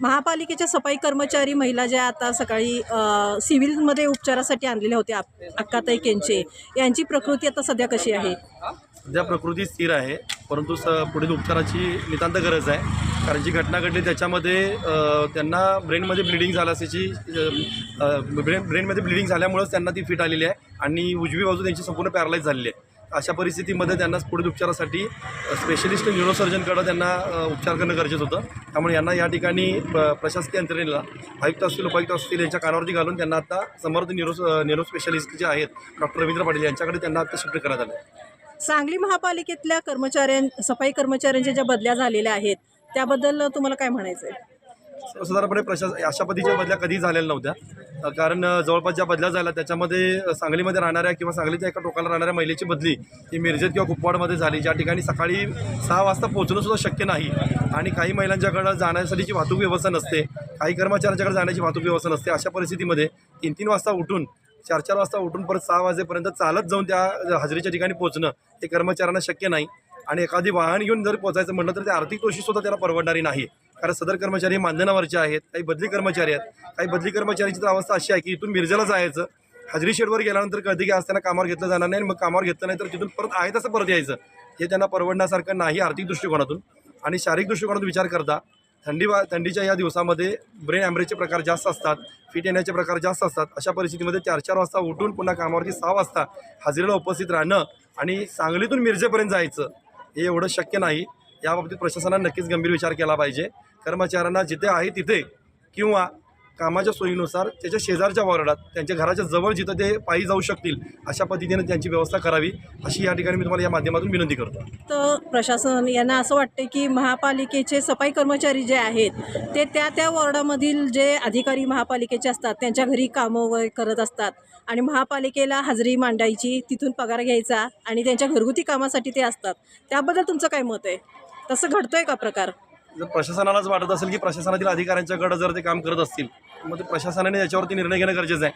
महापालिकेच्या सफाई कर्मचारी महिला ज्या आता सकाळी सिव्हिलमध्ये उपचारासाठी आणलेल्या होत्या अक्काताई केंचे यांची प्रकृती आता सध्या कशी आहे? सध्या प्रकृती स्थिर आहे परंतु स पुढील उपचाराची नितांत गरज आहे. कारण जी घटना घडली त्याच्यामध्ये त्यांना ब्रेनमध्ये ब्लिडिंग झालं असल्याची ब्रेन ब्रेनमध्ये ब्लिडिंग झाल्यामुळंच त्यांना ती फिट आलेली आहे आणि उजवी बाजू त्यांची संपूर्ण पॅरालाईज झालेली आहे. अशा परिस्थितीमध्ये त्यांना पुढील उपचारासाठी स्पेशलिस्ट न्यूरोसर्जनकडं त्यांना उपचार करणं गरजेचं होतं. त्यामुळे यांना या ठिकाणी प- प्रशासकीय यंत्रणेला आयुक्त असतील उपायुक्त असतील यांच्या कानावरती घालून त्यांना आता समर्थ न्यूरो न्यूरो स्पेशलिस्ट जे आहेत डॉक्टर रवींद्र पाटील यांच्याकडे त्यांना आता शिफ्ट करण्यात आलं आहे सांगली महापालिकेतल्या कर्मचाऱ्यां सफाई कर्मचाऱ्यांच्या ज्या बदल्या झालेल्या आहेत त्याबद्दल तुम्हाला काय म्हणायचं आहे साधारणपणे प्रशास अशा पद्धतीच्या बदल्या कधी झालेल्या नव्हत्या. कारण जवळपास ज्या बदल्या झाल्या त्याच्यामध्ये सांगलीमध्ये राहणाऱ्या किंवा सांगलीच्या एका टोकाला राहणाऱ्या महिलेची बदली ही मिरजेत किंवा कुपवाडमध्ये झाली. ज्या ठिकाणी सकाळी सहा वाजता पोहोचणंसुद्धा शक्य नाही आणि काही महिलांच्याकडं जाण्यासाठीची वाहतूक व्यवस्था नसते काही कर्मचाऱ्यांच्याकडे जाण्याची वाहतूक व्यवस्था नसते. अशा परिस्थितीमध्ये तीन तीन वाजता उठून चार चार वाजता उठून परत सहा वाजेपर्यंत चालत जाऊन त्या हजेरीच्या ठिकाणी पोहोचणं हे कर्मचाऱ्यांना शक्य नाही. आणि एखादी वाहन घेऊन जर पोचायचं म्हटलं तर ते आर्थिक सुद्धा त्याला परवडणारी नाही. कारण सदर कर्मचारी हे मानधनावरचे आहेत काही बदली कर्मचारी आहेत. काही बदली कर्मचाऱ्यांची तर अवस्था अशी आहे की इथून मिरजेला जायचं हजरी शेडवर गेल्यानंतर कधी की आज त्यांना कामावर घेतलं जाणार नाही आणि मग कामावर घेतलं नाही तर तिथून परत आहे तसं परत यायचं. हे त्यांना परवडण्यासारखं नाही आर्थिक दृष्टिकोनातून. आणि शारीरिक दृष्टिकोनातून विचार करता थंडी वा थंडीच्या या दिवसामध्ये ब्रेन ॲमरेजचे प्रकार जास्त असतात फिट येण्याचे प्रकार जास्त असतात. अशा परिस्थितीमध्ये चार चार वाजता उठून पुन्हा कामावरती सहा वाजता हजेरीला उपस्थित राहणं आणि सांगलीतून मिरजेपर्यंत जायचं हे एवढं शक्य नाही. याबाबतीत प्रशासनानं नक्कीच गंभीर विचार केला पाहिजे. कर्मचाऱ्यांना जिथे आहे तिथे किंवा कामाच्या सोयीनुसार त्याच्या शेजारच्या वॉर्डात त्यांच्या घराच्या जवळ जिथं ते पायी जाऊ शकतील अशा पद्धतीने त्यांची व्यवस्था करावी अशी या ठिकाणी मी तुम्हाला या माध्यमातून विनंती करतो. तर प्रशासन यांना असं वाटते की महापालिकेचे सफाई कर्मचारी जे आहेत ते त्या त्या वॉर्डामधील जे अधिकारी महापालिकेचे असतात त्यांच्या घरी कामं वगैरे करत असतात आणि महापालिकेला हजेरी मांडायची तिथून पगार घ्यायचा आणि त्यांच्या घरगुती कामासाठी ते असतात. त्याबद्दल तुमचं काय मत आहे? तसं घडतोय का प्रकार? जर प्रशासनालाच वाटत असेल की प्रशासनातील अधिकाऱ्यांच्याकडं जर ते काम करत असतील मग ते प्रशासनाने याच्यावरती निर्णय घेणं गरजेचं आहे.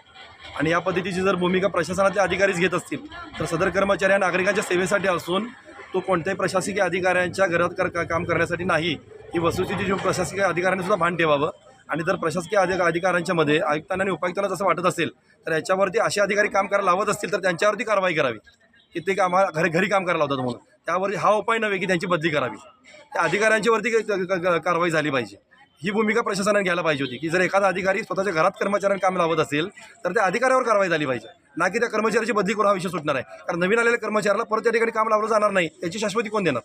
आणि या पद्धतीची जर भूमिका प्रशासनातले अधिकारीच घेत असतील तर सदर कर्मचारी हा नागरिकांच्या सेवेसाठी असून तो कोणत्याही प्रशासकीय अधिकाऱ्यांच्या घरात कर काम करण्यासाठी नाही. ही वस्तुस्थिती जी प्रशासकीय अधिकाऱ्यांनी सुद्धा भान ठेवावं. आणि जर प्रशासकीय अधिक अधिकाऱ्यांच्यामध्ये आयुक्तांना आणि उपायुक्तांना जसं वाटत असेल तर याच्यावरती असे अधिकारी काम करायला लावत असतील तर त्यांच्यावरती कारवाई करावी. की ते कामा घरी घरी काम करायला लावतात म्हणून. त्यावरती हा उपाय नव्हे की त्यांची बदली करावी. त्या अधिकाऱ्यांच्यावरती कारवाई झाली पाहिजे. ही भूमिका प्रशासनाने घ्यायला पाहिजे होती की जर एखादा अधिकारी स्वतःच्या घरात कर्मचाऱ्यांना काम लावत असेल तर त्या अधिकाऱ्यावर कारवाई झाली पाहिजे. ना की त्या कर्मचाऱ्याची बदली करून हा विषय सुटणार आहे. कारण नवीन आलेल्या कर्मचाऱ्याला परत त्या ठिकाणी काम लावलं जाणार नाही. त्याची शाश्वती कोण देणार?